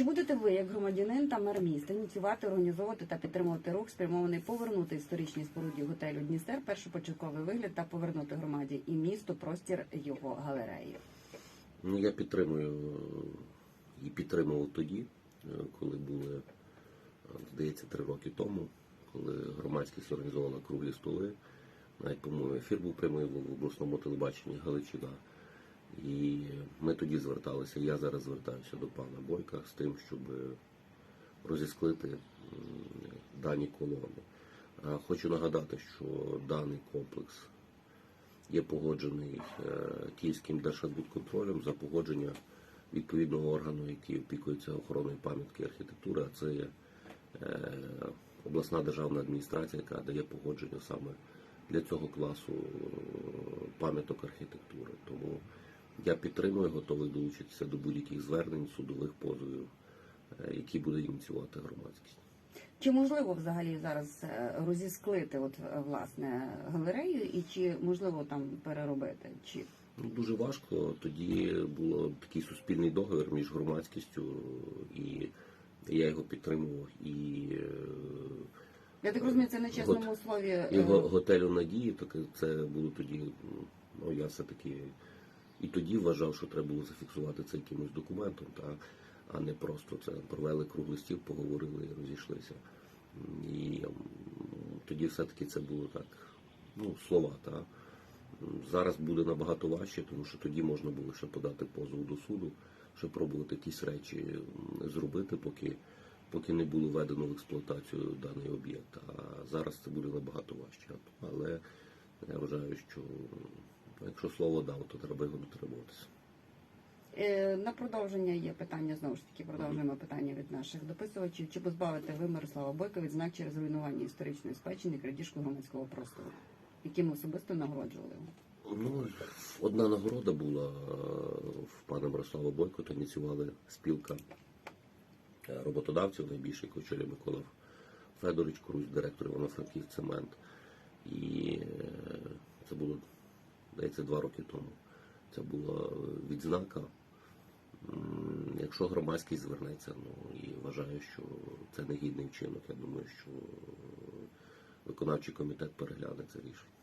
Чи будете ви, як громадянин та мер міста, ініціювати, організовувати та підтримувати рух, спрямований повернути історичній споруді готелю Дністер першопочатковий вигляд та повернути громаді і місту простір його галереї? Ну, я підтримую і підтримував тоді, е, коли були, е, здається, три роки тому, коли громадськість організовувала круглі столи. Навіть, по-моєму, ефір був прямий в обласному телебаченні Галичина. І ми тоді зверталися, я зараз звертаюся до пана Бойка з тим, щоб розісклити дані колони. Хочу нагадати, що даний комплекс є погоджений е, Київським Держадбудконтролем за погодження відповідного органу, який опікується охороною пам'ятки архітектури, а це є е, обласна державна адміністрація, яка дає погодження саме для цього класу е, пам'яток архітектури. Тому я підтримую, готовий долучитися до будь-яких звернень, судових позовів, е, які буде ініціювати громадськість. Чи можливо взагалі зараз е, розісклити от е, власне галерею, і чи можливо там переробити? Чи Ну, дуже важко. Тоді було такий суспільний договір між громадськістю, і я його підтримував. І я так розумію, це на чесному слові е, його готелю надії, так це було тоді. Ну я все таки і тоді вважав, що треба було зафіксувати це якимось документом, та а не просто це провели круглий стіл, поговорили і розійшлися. І тоді все-таки це було так, ну, слова, та. Зараз буде набагато важче, тому що тоді можна було ще подати позов до суду, щоб пробувати якісь речі зробити, поки, поки не було введено в експлуатацію даний об'єкт. А зараз це буде набагато важче. Але я вважаю, що якщо слово дав, то треба його дотримуватися. Е, На продовження є питання знову ж таки. Продовжуємо питання від наших дописувачів. Чи позбавити ви Мирослава Бойка відзнак через руйнування історичної спадщини крадіжку громадського простору, яким особисто нагороджували його? Ну, одна нагорода була е, в пана Мирослава Бойко, то ініціювали спілка е, роботодавців, найбільший кочеля Микола Федорович Крусь, директор Івано-Франків Цемент. І здається, два роки тому. Це була відзнака. Якщо громадськість звернеться, ну і вважаю, що це негідний вчинок, я думаю, що виконавчий комітет перегляне це рішення.